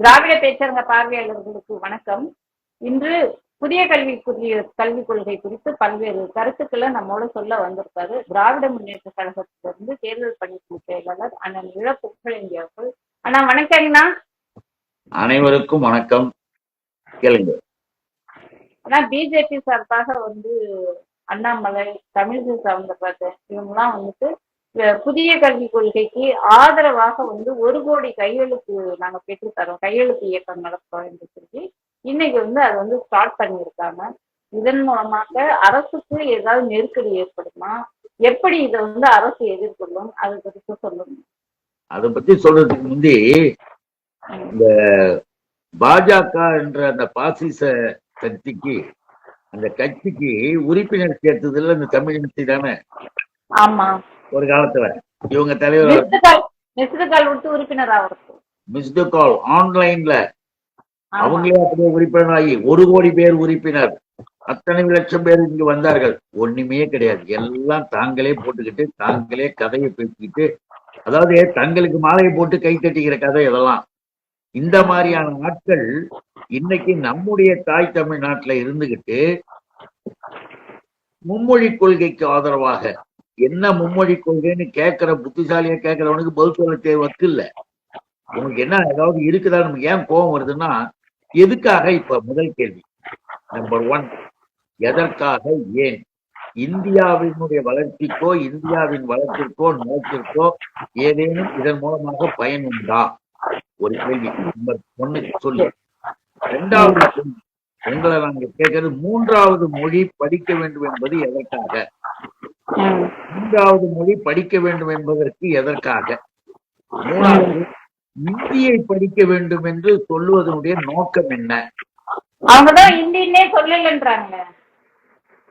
திராவிட பேச்சரங்க பார்வையாளர்களுக்கு வணக்கம். இன்று புதிய கல்வி புதிய கல்விக் கொள்கை குறித்து பல்வேறு கருத்துக்களை நம்மோட சொல்ல வந்திருக்காரு. திராவிட முன்னேற்ற கழகத்திலிருந்து தேர்தல் பணிக்குழு செயலாளர் அண்ணன் இழப்புகழங்கி அவர்கள். அண்ணா வணக்கங்கண்ணா அனைவருக்கும் வணக்கம். கேளுங்க. ஆனா பிஜேபி சார்பாக வந்து அண்ணாமலை தமிழிசை சவுந்தரராஜன் இவங்கெல்லாம் வந்துட்டு புதிய கல்விக் கொள்கைக்கு ஆதரவாக வந்து ஒரு கோடி கையெழுத்து நாங்க பெற்று தரோம். கையெழுத்து இயக்கம் நடத்துறோம் என்று சொல்லி இன்னைக்கு வந்து அதை வந்து ஸ்டார்ட் பண்ணியிருக்காங்க. இதன் மூலமாக அரசுக்கு ஏதாவது நெருக்கடி ஏற்படுமா? எப்படி இதை வந்து அரசு எதிர்கொள்ளும்? அது குறித்து சொல்லுங்க. அதை பத்தி சொல்றதுக்கு முந்தி இந்த பாஜக என்ற அந்த பாசிச சக்திக்கு அந்த கட்சிக்கு உறுப்பினர் சேர்த்ததுல இந்த தமிழிசை தானே ஆமா. ஒரு காலத்துல. இவங்க தலைவர் மிஸ்டு கால் மிஸ்டு கால் விட்டு உறுப்பினர் ஆகிறது மிஸ்டு கால் ஆன்லைன்ல அவங்களே அப்படியே உறுப்பினர் ஆகி ஒரு கோடி பேர் உறுப்பினர். அத்தனை லட்சம் பேர் இங்கு வந்தார்கள். ஒண்ணுமே கிடையாது. எல்லாம் தாங்களே போட்டுக்கிட்டு தாங்களே கதையை பேசிக்கிட்டு அதாவது தங்களுக்கு மாலையை போட்டு கை தட்டிக்கிற கதை இதெல்லாம் இந்த மாதிரியான ஆட்கள் இன்னைக்கு நம்முடைய தாய் தமிழ்நாட்டுல இருந்துகிட்டு மும்மொழி கொள்கைக்கு ஆதரவாக என்ன மும்மொழி கொள்கைன்னு கேட்கிற புத்திசாலியா கேட்கிறவனுக்கு பதில் சொல்ல தேவை இல்ல. உனக்கு என்ன ஏதாவது இருக்குதா நமக்கு ஏன் கோபம் வருதுன்னா எதுக்காக இப்ப முதல் கேள்வி? நம்பர் ஒன் எதற்காக ஏன்? இந்தியாவினுடைய வளர்ச்சிக்கோ இந்தியாவின் வளர்ச்சிக்கோ நோக்கிற்கோ ஏதேனும் இதன் மூலமாக பயன் உண்டா? ஒரு கேள்வி. நம்பர் ஒன்னு சொல்லு. இரண்டாவது உங்களை நாங்க கேட்கறது மூன்றாவது மொழி படிக்க வேண்டும் என்பது எதற்காக? மூன்றாவது மொழி படிக்க வேண்டும் என்பதற்கு எதற்காக? மூணாவது இந்தியை படிக்க வேண்டும் என்று சொல்லுவதனுடைய நோக்கம் என்ன? அவங்கதான் இந்தின்னே சொல்லலன்றாங்க.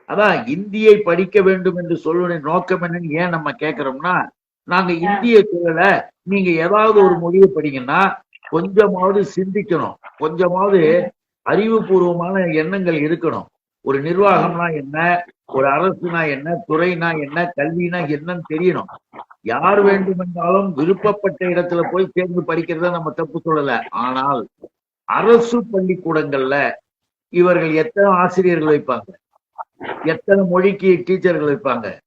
அதான் இந்தியை படிக்க வேண்டும் என்று சொல்வதன் நோக்கம் என்னன்னு ஏன் நம்ம கேட்கிறோம்னா நாங்க இந்திய சொல்லல நீங்க ஏதாவது ஒரு மொழியை படிங்கன்னா கொஞ்சமாவது சிந்திக்கணும். கொஞ்சமாவது அறிவுபூர்வமான எண்ணங்கள் இருக்கணும். ஒரு நிர்வாகம்னா என்ன? ஒரு அரசுனா என்ன? துறைனா என்ன? கல்வினா என்னன்னு தெரியணும். யார் வேண்டுமென்றாலும் விருப்பப்பட்ட இடத்துல போய் சேர்ந்து படிக்கிறத நம்ம தப்பு சொல்லல. ஆனால் அரசு பள்ளிக்கூடங்கள்ல இவர்கள் எத்தனை ஆசிரியர்கள் வைப்பாங்க? எத்தனை மொழிக்கு டீச்சர்கள் வைப்பாங்க?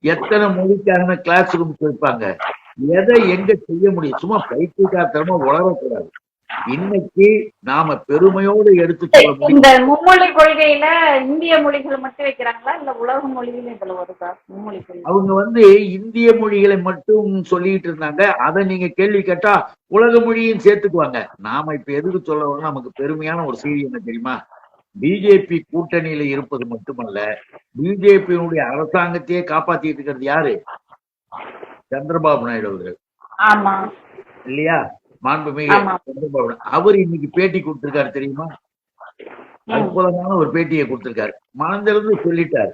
எத்தனை மொழிக்கான கிளாஸ் ரூம்ஸ் வைப்பாங்க? எதை எங்க செய்ய முடியும்? சும்மா பைத்தியக்காரத்தனமா வளரக்கூடாது இன்னைக்கு நாம பெருமையோடு எடுத்து சொல்ல முடியும் இந்த மும்மொழி கொள்கையில இந்திய மொழிகள் மட்டும் வைக்கிறாங்களா? இல்ல உலக மொழிகளும் இதுல வருதா? மும்மொழி கொள்கை. அவங்க வந்து இந்திய மொழிகளை மட்டும் சொல்லிட்டு இருந்தாங்க. அதை நீங்க கேள்வி கேட்டா உலக மொழியும் சேர்த்துக்குவாங்க. நாம இப்ப எதுக்கு சொல்ல வரோம் நமக்கு பெருமையான ஒரு செய்தி என்ன தெரியுமா? பிஜேபி கூட்டணியில இருப்பது மட்டுமல்ல பிஜேபியினுடைய அரசாங்கத்தையே காப்பாத்திட்டு இருக்கிறது யாரு? சந்திரபாபு நாயுடு அவர்கள். ஆமா. இல்லையா? மாண்புமிகு. சந்திரபாபு. அவர் இன்னைக்கு பேட்டி கொடுத்திருக்காரு தெரியுமா. அற்புதமான ஒரு பேட்டியை கொடுத்திருக்காரு. மனந்திறந்து சொல்லிட்டார்.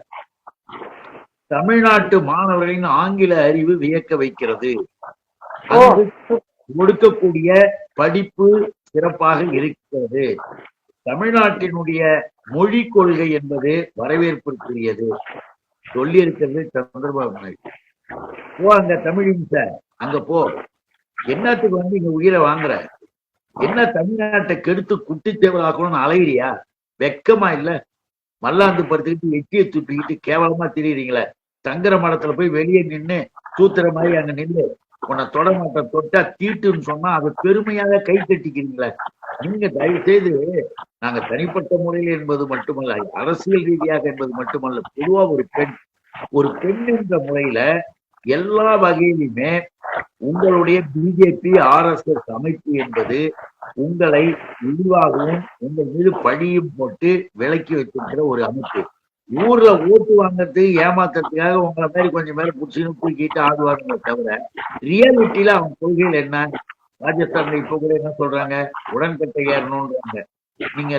தமிழ்நாட்டு மாணவர்களின் ஆங்கில அறிவு வியக்க வைக்கிறது. கொடுக்கக்கூடிய படிப்பு சிறப்பாக இருக்கிறது. தமிழ்நாட்டினுடைய மொழி கொள்கை என்பது வரவேற்பிற்குரியது சொல்லி இருக்கிறது சந்திரபாபு நாயுடு. போ அங்க தமிழின் சார். அங்க போ. என்னத்துக்கு வந்து இங்க உயிரை வாங்குற? என்ன தமிழ்நாட்டை கெடுத்து குட்டிச்சேவலாக்கணும்னு அலையிறியா? வெக்கமா இல்ல. மல்லாந்து படுத்துக்கிட்டு எட்டிய துப்பிக்கிட்டு கேவலமா தெரியுறீங்களே. தங்குற மடத்துல போய் வெளியே நின்னு தூத்துற மாதிரி அங்க நின்று உன்னை தொட மாட்டேன் தொட்டா தீட்டுன்னு சொன்னா அதை பெருமையாக கை தட்டிக்கிறீங்களே. நீங்க தயவு செய்து நாங்க தனிப்பட்ட முறையில் என்பது மட்டுமல்ல அரசியல் ரீதியாக என்பது மட்டுமல்ல பொதுவா ஒரு பெண். ஒரு பெண் என்ற முறையில எல்லா வகையிலுமே உங்களுடைய பிஜேபி ஆர்எஸ்எஸ் அமைப்பு என்பது உங்களை இழிவாகவும் உங்கள் மீது பழியும் போட்டு விலக்கி வச்சிருக்கிற ஒரு அமைப்பு. ஊர்ல ஓட்டு வாங்குறதுக்கு ஏமாத்துறதுக்காக உங்களை மாதிரி கொஞ்சம் பேர் புடிச்சுன்னு தூக்கிட்டு ஆடுவாங்களே தவிர ரியாலிட்டியில அவங்க கொள்கைகள் என்ன? ராஜஸ்தான்ல இப்ப கூட என்ன சொல்றாங்க? உடன்கட்டை ஏறணும்ன்றாங்க. நீங்க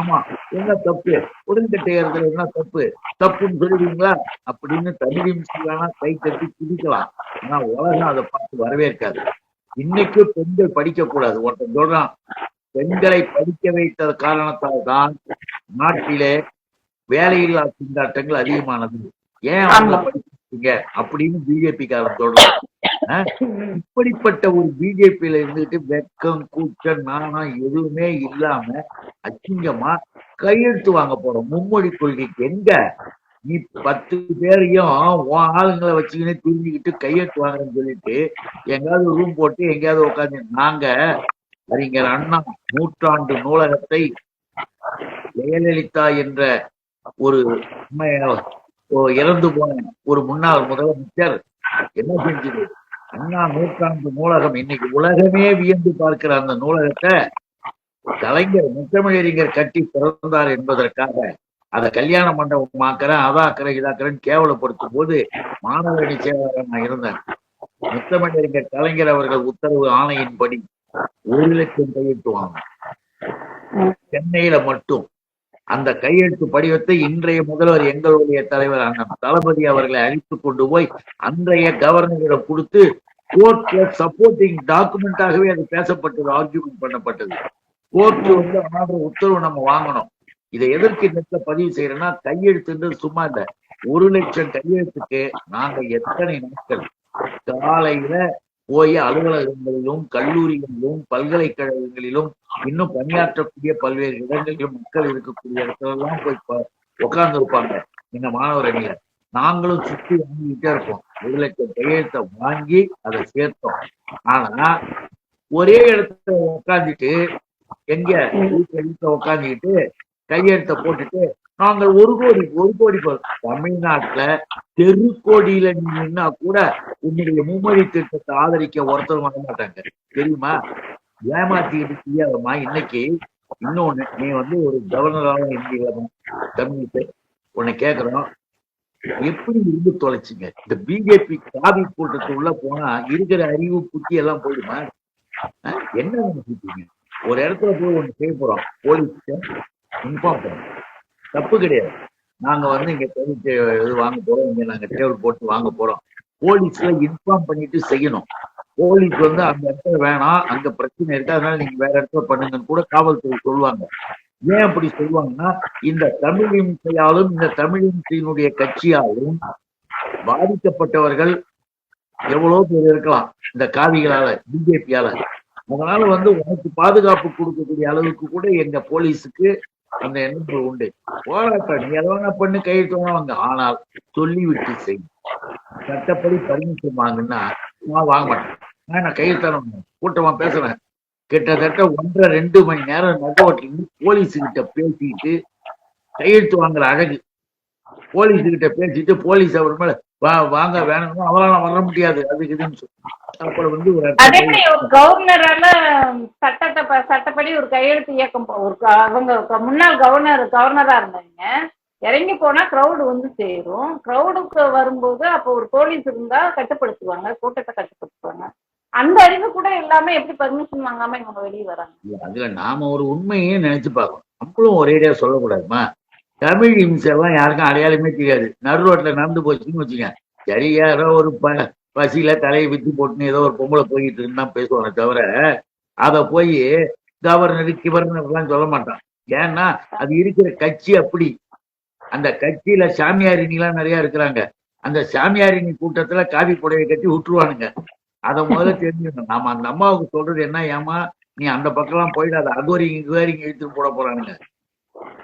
ஆமா. என்ன தப்பு? உடன்கட்டை ஏறுறதுல என்ன தப்பு? தப்புன்னு சொல்லுவீங்களா? அப்படின்னு தமிழ் வேணா கை தட்டி குதிக்கலாம். ஆனா உலகம் அதை பார்த்து வரவேற்காது. இன்னைக்கு பெண்கள் படிக்க கூடாது ஒருத்தன் சொல்றான் பெண்களை படிக்க வைத்த காரணத்தால் தான் நாட்டிலே வேலையில்லா திண்டாட்டங்கள் அதிகமானது. ஏன் அவங்க ஆமா. படிக்க அப்படின்னு பிஜேபி காரன் சொல்றான். இப்படிப்பட்ட ஒரு பிஜேபியில இருந்துட்டு வெக்கம் கூச்சம் நாணம் எதுவுமே இல்லாம அசிங்கமா கையெழுத்து வாங்க போறோம். மும்மொழி கொள்கைக்கு எங்க? நீ பத்து பேரையும் உன் ஆளுங்களை வச்சுக்கினே திரும்பிக்கிட்டு கையெழுத்து வாங்குறேன்னு சொல்லிட்டு எங்கேயாவது ரூம் போட்டு எங்கேயாவது உட்காந்து நாங்க அறிஞர் அண்ணா நூற்றாண்டு நூலகத்தை ஜெயலலிதா என்ற ஒரு ஒரு இறந்து போன ஒரு முன்னாள் முதலமைச்சர் என்ன செஞ்சது? அண்ணா நூற்றாண்டு நூலகம் இன்னைக்கு உலகமே வியந்து பார்க்கிற அந்த நூலகத்தை கலைஞர் முத்தமிழறிஞர் கட்டி பிறந்தார் என்பதற்காக அதை கல்யாண மண்டபம் மண்டபமாக்குறேன் அதாக்குறேன் இதாக்குறேன்னு கேவலப்படுத்தும் போது மாணவரணி செயலாளர் நான் இருந்தேன். முத்தமிழறிஞர் கலைஞர் அவர்கள் உத்தரவு ஆணையின்படி ஒரு லட்சம் கையெழுத்து வாங்க சென்னையில மட்டும் அந்த கையெழுத்து படிவத்தை இன்றைய முதல்வர் எங்களுடைய தலைவர் அண்ணன் தளபதி அவர்களை அழைத்து கொண்டு போய் அன்றைய கவர்னரிடம் கொடுத்து கோர்ட்ல சப்போர்ட்டிங் டாக்குமெண்டாகவே அது பேசப்பட்டது ஆர்கியூமெண்ட் பண்ணப்பட்டது. கோர்ட் வந்து ஆர்டர் உத்தரவு நம்ம வாங்கணும். இதை எதற்கு நெட்ல பதிவு செய்யறேன்னா கையெழுத்துன்றது சும்மா இல்ல. ஒரு லட்சம் கையெழுத்துக்கு நாங்க எத்தனை நாட்கள்? காலையில போய் அலுவலகங்களிலும் கல்லூரிகளிலும் பல்கலைக்கழகங்களிலும் இன்னும் பணியாற்றக்கூடிய பல்வேறு இடங்களிலும் மக்கள் இருக்கக்கூடிய இடத்துல போய் உட்கார்ந்து இருப்பாங்க எங்க மாணவர் அணியில நாங்களும் சுற்றி வாங்கிக்கிட்டே இருப்போம். ஒரு லட்சம் கையெழுத்தை வாங்கி அதை சேர்த்தோம். ஆனா ஒரே இடத்துல உட்காந்துட்டு எங்க வீட்டுல வீட்டுல உட்காந்துக்கிட்டு கையெழுத்த போட்டுட்டு நாங்கள் ஒரு கோடி ஒரு கோடி தமிழ்நாட்டுல தெருக்கோடியில கோடியில நின்னா கூட உன்னுடைய மும்மொழி திட்டத்தை ஆதரிக்க ஒருத்தர் வர மாட்டாங்க. தெரியுமா? ஏமாத்திட்டு தெரியாதம்மா இன்னைக்கு இன்னொன்னு நீ வந்து ஒரு கவர்னராக இந்தியாவும் தமிழுக்கு உன்னை கேக்குறோம். எப்படி இருந்து தொலைச்சிங்க? இந்த பிஜேபி காவி கூட்டத்து உள்ள போனா இருக்கிற அறிவு புத்தி எல்லாம் போயிடுமா? என்ன நினைச்சிட்டீங்க ஒரு இடத்துல போய் ஒண்ணு செய்ய போறோம். போலீஸ்க்கு இன்ஃபார்ம் தப்பு கிடையாது. நாங்க வந்து இங்க டேபிள் இது வாங்க போறோம். இங்க நாங்க டேபிள் போட்டு வாங்க போறோம். போலீஸ்ல இன்ஃபார்ம் பண்ணிட்டு செய்யணும். போலீஸ் வந்து அந்த இடத்துல வேணாம். அங்க பிரச்சனை இருக்கு. அதனால நீங்க வேற இடத்துல பண்ணுங்கன்னு கூட காவல்துறை சொல்லுவாங்க. ஏன் அப்படி சொல்லுவாங்கன்னா இந்த தமிழிசையாலும் இந்த தமிழிசையினுடைய கட்சியாலும் பாதிக்கப்பட்டவர்கள் எவ்வளவு பேர் இருக்கலாம். இந்த காவிகளால பிஜேபியால. அதனால வந்து உனக்கு பாதுகாப்பு கொடுக்கக்கூடிய அளவுக்கு கூட எங்க போலீஸுக்கு அந்த எண்ணங்கள் உண்டு. போராட்டம் நீ எதை வேணா பண்ணு கையெழுத்து வாங்க ஆனால் சொல்லிவிட்டு செய். சட்டப்படி பர்மிஷன் வாங்குன்னா நான் வாங்க மாட்டேன். நான் கையெழுத்தான கூட்டமா பேசுறேன் கிட்டத்தட்ட ஒன்றரை ரெண்டு மணி நேரம் நடுவோட்டில் போலீஸ் கிட்ட பேசிட்டு கையெழுத்து வாங்குற அழகு. போலீஸ் கிட்ட பேசிட்டு போலீஸ் அவர் மேல வா வாங்க வேணும்னா அவரால் வர முடியாது. அதுக்கு இதுன்னு சொல்லி. அப்புறம் வந்து கவர்னரால சட்டத்தை ப- சட்டப்படி ஒரு கையெழுத்து இயக்கம் ஒரு க- அவங்க முன்னாள் கவர்னர் கவர்னரா இருந்தாங்க. இறங்கி போனா கிரௌடு வந்து சேரும். க்ரௌடுக்கு வரும்போது அப்போ ஒரு போலீஸ் இருந்தா கட்டுப்படுத்துவாங்க கூட்டத்தை கட்டுப்படுத்துவாங்க. அந்த அறிவு கூட இல்லாம எப்படி பர்மிஷன் வாங்காம இவங்க வெளியே வராங்க? அதுல நாம ஒரு உண்மையே நினைச்சு பார்க்கணும். நம்மளும் ஒரேடியா சொல்லக்கூடாதுமா? தமிழ் இம்செல்லாம் யாருக்கும் அடையாளமே தெரியாது. நடு ரோட்ல நடந்து போச்சுன்னு வச்சுக்க சரி யாரோ ஒரு ப பசியில தலையை வித்து போட்டுன்னு ஏதோ ஒரு பொம்பளை போயிட்டு இருந்தா பேசுவாங்க தவிர அத போய் கவர்னர் கிவர்னர் எல்லாம் சொல்ல மாட்டான். ஏன்னா அது இருக்கிற கட்சி அப்படி. அந்த கட்சியில சாமியாரினிலாம் நிறைய இருக்கிறாங்க. அந்த சாமியாரினி கூட்டத்துல காவி புடவை கட்டி விட்டுருவானுங்க. அத முதல்ல தெரிஞ்சுக்கணும். நாம அந்த அம்மாவுக்கு சொல்றது என்ன ஏமா நீ அந்த பக்கம்லாம் போயிடாத. அகோரிங்க இகோரிங்க இழுத்துட்டு போட போறானுங்க.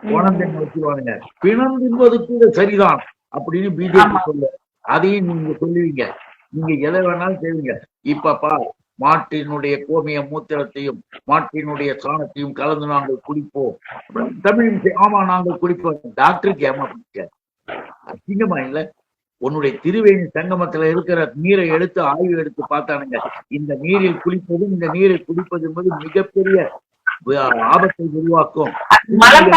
குழந்தைங்க வச்சிருவானுங்க பிணம் தின்பது கூட சரிதான் அப்படின்னு பிஜேபி. சொல்லு. அதையும் நீங்க சொல்லுவீங்க. நீங்க எதை வேணாலும் செய்வீங்க. இப்ப பா மாட்டினுடைய கோமிய மூத்திரத்தையும் மாட்டினுடைய சாணத்தையும் கலந்து நாங்கள் குடிப்போம். தமிழ் ஆமா நாங்கள் குடிப்போம். டாக்டருக்கு ஏமா பிடிக்க அசிங்கமா இல்ல உன்னுடைய திருவேணி சங்கமத்துல இருக்கிற நீரை எடுத்து ஆய்வு எடுத்து பார்த்தானுங்க. இந்த நீரில் குளிப்பதும் இந்த நீரை குடிப்பது என்பது மிகப்பெரிய ஆபத்தை உருவாக்கும். மலம்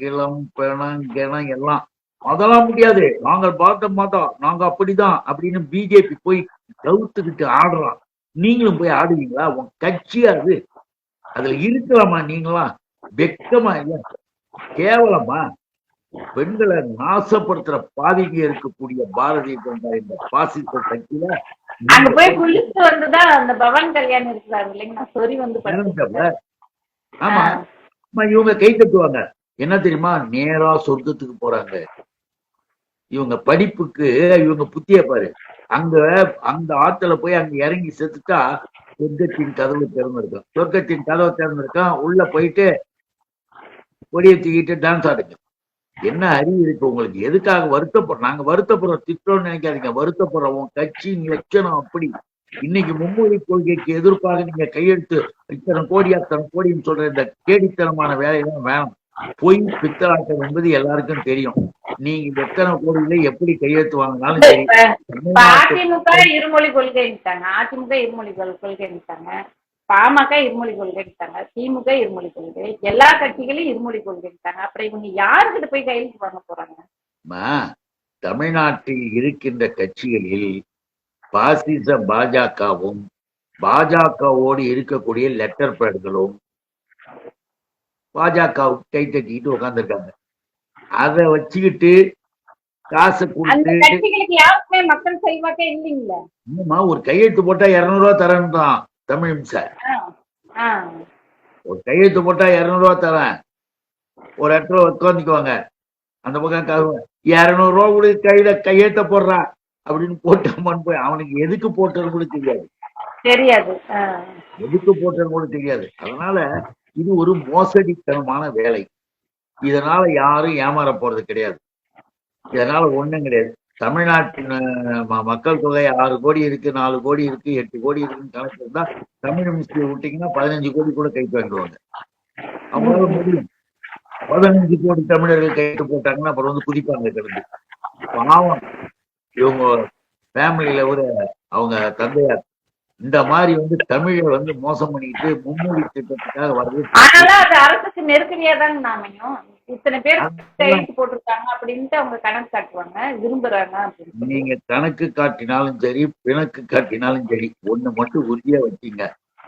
கிளம் பிணம் கிணம் எல்லாம் அதெல்லாம் முடியாது. நாங்கள் பார்த்த மாட்டோம் நாங்க அப்படிதான் அப்படின்னு பிஜேபி போய் கவுத்துக்கிட்டு ஆடுறான். நீங்களும் போய் ஆடுவீங்களா? உன் கட்சியா அது அதுல இருக்கலாமா நீங்களாம் வெக்கமா இல்ல. கேவலமா? பெண்களை நாசப்படுத்துற பாதிங்க இருக்கக்கூடிய பாரதிய ஜனதா இந்த பாசிச கட்சியில அங்க போய் குளிச்சு வந்துதான் அந்த பவன் கல்யாணம் இருக்கிறாரு இல்லைங்களா? சொறி வந்து ஆமா, இவங்க கை தட்டுவாங்க. என்ன தெரியுமா? நேரா சொர்க்கத்துக்கு போறாங்க. இவங்க படிப்புக்கு இவங்க புத்திய பாரு. அங்க அந்த ஆத்துல போய் அங்க இறங்கி செத்துட்டா சொர்க்கத்தின் கதவு திறந்திருக்கும் சொர்க்கத்தின் கதவு திறந்திருக்கும் உள்ள போயிட்டு கொடியை தூக்கிட்டு டான்ஸ் ஆடுங்க. என்ன அறிவு இருக்கு உங்களுக்கு? எதுக்காக வருத்தப்படுறோம்? நாங்க வருத்தப்படுறோம். திட்டம்னு நினைக்காதீங்க. வருத்தப்படுறோம். உன் கட்சியின் லட்சணம் அப்படி. இன்னைக்கு மும்மொழி கொள்கைக்கு எதிர்ப்பாக நீங்க கையெழுத்து இத்தனை கோடி அத்தனை கோடின்னு சொல்ற இந்த கேடித்தனமான வேலையெல்லாம் வேணும். பொய் பித்தலாட்டம் என்பது எல்லாருக்கும் தெரியும். நீங்க எத்தனை கோடியில எப்படி கையெழுத்து வாங்கினாலும் சரி அதிமுக இருமொழி கொள்கைன்ட்டாங்க அதிமுக இருமொழி கொள்- கொள்கைன்ட்டாங்க பாமக இருமொழி கொள்கைன்ட்டாங்க திமுக இருமொழி கொள்கை. எல்லா கட்சிகளும் இருமொழி கொள்கைன்ட்டாங்க அப்புறம் இவங்க யாருக்கிட்ட போய் கையெழுத்து வாங்க போறாங்க? தமிழ்நாட்டில் இருக்கின்ற கட்சிகளில் பாசிச பாஜகவும் பாஜகவோடு இருக்கக்கூடிய லெட்டர் பேடுகளும் பாஜகவுக்கு கை தட்டிக்கிட்டு உட்காந்துருக்காங்க அதை வச்சுக்கிட்டு காசை அந்த கொடுத்து கட்சிகளுக்கு யாருக்குமே மக்கள் செல்வாக்கே இல்லைங்களா? இன்னுமா ஒரு கையெழுத்து போட்டா இருநூறு ரூபா தரேன் தான் தமிழ் சார் ஒரு கையெழுத்து போட்டா இருநூறு ரூபா தரேன். ஒரு இடத்துல உட்காந்துக்குவாங்க அந்த பக்கம் இருநூறு ரூபா கூட கையில கையெழுத்த போடுறான் அப்படின்னு போட்டாமன்னு போய் அவனுக்கு எதுக்கு போட்டது கூட தெரியாது. தெரியாது. எதுக்கு போட்டது கூட தெரியாது. அதனால இது ஒரு மோசடித்தனமான வேலை. இதனால யாரும் ஏமாற போறது கிடையாது. இதனால ஒண்ணும் கிடையாது. தமிழ்நாட்டின் ம- மக்கள் தொகை ஆறு கோடி இருக்கு நாலு கோடி இருக்கு எட்டு கோடி இருக்குன்னு கணக்கு இருந்தா தமிழ் மினிஸ்ட்ரி விட்டீங்கன்னா பதினஞ்சு கோடி கூட கைக்கு வாங்கிடுவாங்க. அவங்களால முடியும். பதினஞ்சு கோடி தமிழர்கள் கைட்டு போட்டாங்கன்னா அப்புறம் வந்து குதிப்பாங்க கிடந்து. பாவம். இவங்க ஃபேமிலியில ஒரு அவங்க தந்தையார் இந்த மாதிரி வந்து தமிழை வந்து மோசம் பண்ணிக்கிட்டு மும்மொழி திட்டத்துக்காக வரது அது அரசுக்கு நெருக்கடியா தாங்க நாமையும் இத்தனை பேர் கையெழுத்து போட்டிருக்காங்க அப்படின்ட்டு அவங்க கணக்கு காட்டுவாங்க விரும்புறாங்க நீங்க கணக்கு காட்டினாலும் சரி பிணக்கு காட்டினாலும் சரி ஒண்ணு மட்டும் உறுதியா வச்சீங்க.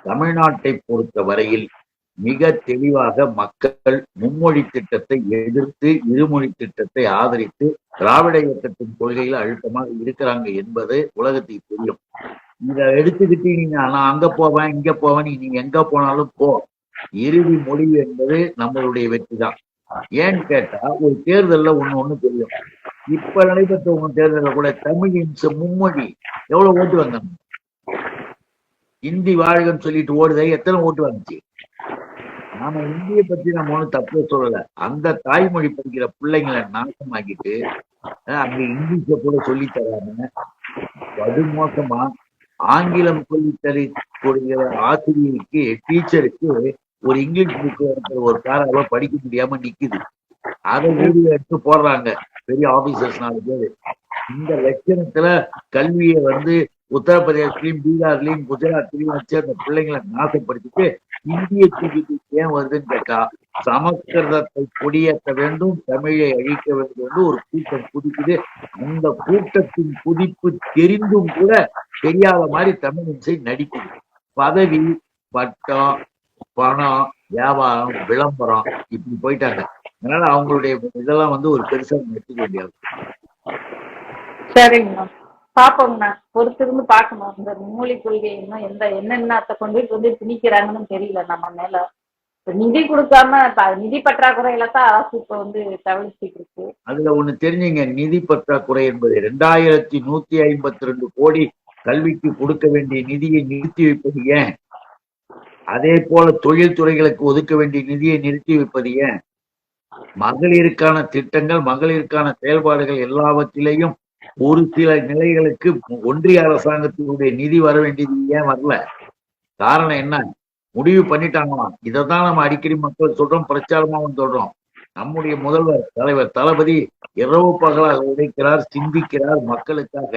தமிழ்நாட்டை பொறுத்த வரையில் மிக தெளிவாக மக்கள் மும்மொழி திட்டத்தை எதிர்த்து இருமொழி திட்டத்தை ஆதரித்து திராவிட இயக்கத்தின் கொள்கையில அழுத்தமாக இருக்கிறாங்க என்பது உலகத்துக்கு தெரியும். இத எடுத்துக்கிட்டு நீங்க நான் அங்க போவேன் இங்க போவேன் நீ எங்க போனாலும் போ. இறுதி முடிவு என்பது நம்மளுடைய வெற்றி தான் ஏன்னு கேட்டா ஒரு தேர்தல்ல ஒண்ணு ஒண்ணு தெரியும். இப்ப நடைபெற்ற உங்க தேர்தலில் கூட தமிழ் இன்ச மும்மொழி. எவ்வளவு ஓட்டு வந்தாங்க இந்தி வாழ்கன்னு சொல்லிட்டு ஓடுதே எத்தனை ஓட்டு வந்துச்சு? நாம இந்திய பத்தி நம்ம ஒண்ணும் தப்பு சொல்லல. அந்த தாய்மொழி படிக்கிற பிள்ளைங்களை நாசமாக்கிட்டு அங்க இங்கிலீஷ கூட சொல்லி தராம அது மோசமா ஆங்கிலம் சொல்லி கூடிய ஆசிரியருக்கு டீச்சருக்கு ஒரு இங்கிலீஷ் புக்கு ஒரு பேராவை படிக்க முடியாம நிக்குது. அதை வீடியோ எடுத்து போடுறாங்க பெரிய ஆபீசர்ஸ் நாலு பேரு. இந்த லட்சணத்துல கல்வியை வந்து உத்தரப்பிரதேசத்திலையும் பீகார்லயும் குஜராத்லயும் வச்சு அந்த பிள்ளைங்களை நாசப்படுத்திட்டு இந்திய கல்வி ஏன் வருதுன்னு கேட்டா சமஸ்கிருதத்தை கொடியேற்ற வேண்டும் தமிழை அழிக்க வேண்டும் என்று ஒரு கூட்டம் குதிக்குது. அந்த கூட்டத்தின் குதிப்பு தெரிந்தும் கூட தெரியாத மாதிரி தமிழ் நடிக்குது. பதவி பட்டம் பணம் வியாபாரம் விளம்பரம் இப்படி போயிட்டாங்க. அதனால அவங்களுடைய இதெல்லாம் வந்து ஒரு பெருசா எடுத்துக்க வேண்டியது. சரிங்கண்ணா பாப்போங்கண்ணா பொறுத்திருந்து பார்க்கணும் இந்த மூலி கொள்கை இன்னும் எந்த என்னென்னத்தை கொண்டு வந்து திணிக்கிறாங்கன்னு தெரியல நம்ம மேல. நிதி கொடுக்காம நிதி பற்றாக்குறை தான் அரசு இப்ப வந்து தவிர்த்துட்டு இருக்கு. அதுல ஒண்ணு தெரிஞ்சுங்க. நிதி பற்றாக்குறை என்பது ரெண்டாயிரத்தி நூத்தி ஐம்பத்தி ரெண்டு கோடி கல்விக்கு கொடுக்க வேண்டிய நிதியை நிறுத்தி வைப்பது ஏன்? அதே போல தொழில் துறைகளுக்கு ஒதுக்க வேண்டிய நிதியை நிறுத்தி வைப்பது ஏன்? மகளிருக்கான திட்டங்கள் மகளிருக்கான செயல்பாடுகள் எல்லாவற்றிலையும் ஒரு சில நிலைகளுக்கு ஒன்றிய அரசாங்கத்தினுடைய நிதி வர வேண்டியது ஏன் வரல? காரணம் என்ன? முடிவு பண்ணிட்டாங்களாம். இதைத்தான் நம்ம அடிக்கடி மக்கள் சொல்றோம் பிரச்சாரமாகவும் சொல்றோம். நம்முடைய முதல்வர் தலைவர் தளபதி இரவு பகலாக உழைக்கிறார் சிந்திக்கிறார் மக்களுக்காக.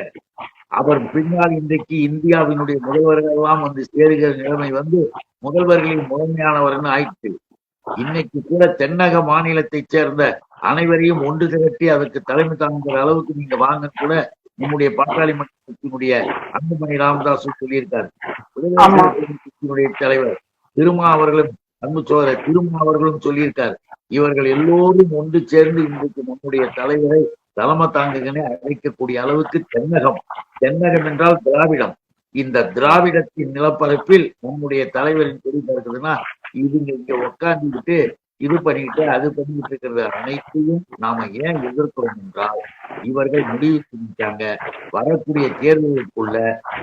அவர் பின்னால் இன்றைக்கு இந்தியாவினுடைய முதல்வர்கள் எல்லாம் வந்து சேருகிற நிலைமை வந்து முதல்வர்களின் முதன்மையானவர்னு ஆயிடுச்சு இன்னைக்கு கூட தென்னக மாநிலத்தைச் சேர்ந்த அனைவரையும் ஒன்று திரட்டி அதற்கு தலைமை தாங்குகிற அளவுக்கு நீங்க வாங்க கூட நம்முடைய பாட்டாளி கட்சியினுடைய அன்புமணி ராமதாஸ் சொல்லியிருக்காரு. தலைவர் திருமா அவர்களும் அன்பு சோதரர் திருமா அவர்களும் சொல்லியிருக்காரு. இவர்கள் எல்லோரும் ஒன்று சேர்ந்து இன்றைக்கு நம்முடைய தலைவரை தலைமை தாங்குகனே அழைக்கக்கூடிய அளவுக்கு தென்னகம். தென்னகம் என்றால் திராவிடம். இந்த திராவிடத்தின் நிலப்பரப்பில் நம்முடைய தலைவரின் கொடி பறக்குதுன்னா இதுங்க இங்க உட்காந்துக்கிட்டு இது பண்ணிட்டு அது பண்ணிட்டு இருக்கிறது அனைத்தையும் நாம ஏன் எதிர்க்கிறோம் என்றால் இவர்கள் முடிவு செஞ்சாங்க வரக்கூடிய தேர்தலுக்குள்ள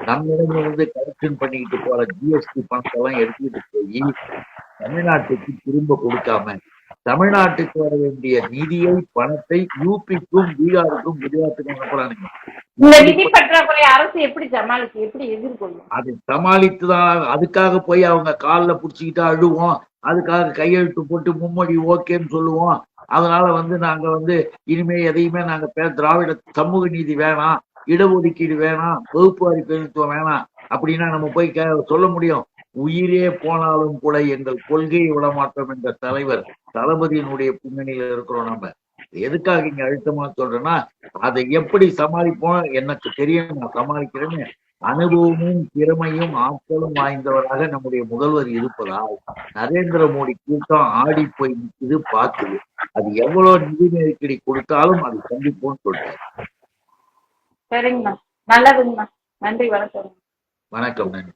நம்மிடமிருந்து கரெக்ஷன் பண்ணிக்கிட்டு போற ஜிஎஸ்டி பணத்தை எல்லாம் எடுத்துக்கிட்டு போய் தமிழ்நாட்டுக்கு திரும்ப கொடுக்காம தமிழ்நாட்டுக்கு வர வேண்டிய நிதியை பணத்தை யூபிக்கும் பீகாருக்கும் குஜராத்துக்கும் அனுப்புறானுங்க. இந்த நிதி பற்றாக்குறை அரசு எப்படி சமாளிச்சு எப்படி எதிர்கொள்ளும்? அதை சமாளித்து தான் அதுக்காக போய் அவங்க காலில் பிடிச்சிக்கிட்டு அழுவோம். அதுக்காக கையெழுத்து போட்டு மும்மொழி ஓகேன்னு சொல்லுவோம். அதனால வந்து நாங்க வந்து இனிமே எதையுமே நாங்க பே திராவிட சமூக நீதி வேணாம் இடஒதுக்கீடு வேணாம் வகுப்பு அறிக்கைத்துவம் வேணாம் அப்படின்னா நம்ம போய் சொல்ல முடியும். உயிரே போனாலும் கூட எங்கள் கொள்கையை விடமாட்டோம் என்ற தலைவர் தளபதியினுடைய பின்னணியில இருக்கிறோம் நம்ம எதுக்காக இங்க அழுத்தமா சொல்றேன்னா அதை எப்படி சமாளிப்போம் எனக்கு தெரியும் நான் சமாளிக்கிறேன்னு அனுபவமும் திறமையும் ஆற்றலும் வாய்ந்தவராக நம்முடைய முதல்வர் இருப்பதால் நரேந்திர மோடி கூட்டம் ஆடி போய் நிற்குது பார்க்குது. அது எவ்வளவு நிதி நெருக்கடி கொடுத்தாலும் அது சந்திப்போம்னு சொல்றேன் சரிங்கண்ணா நல்லதுங்கண்ணா நன்றி வணக்கம். வணக்கம் நன்றி.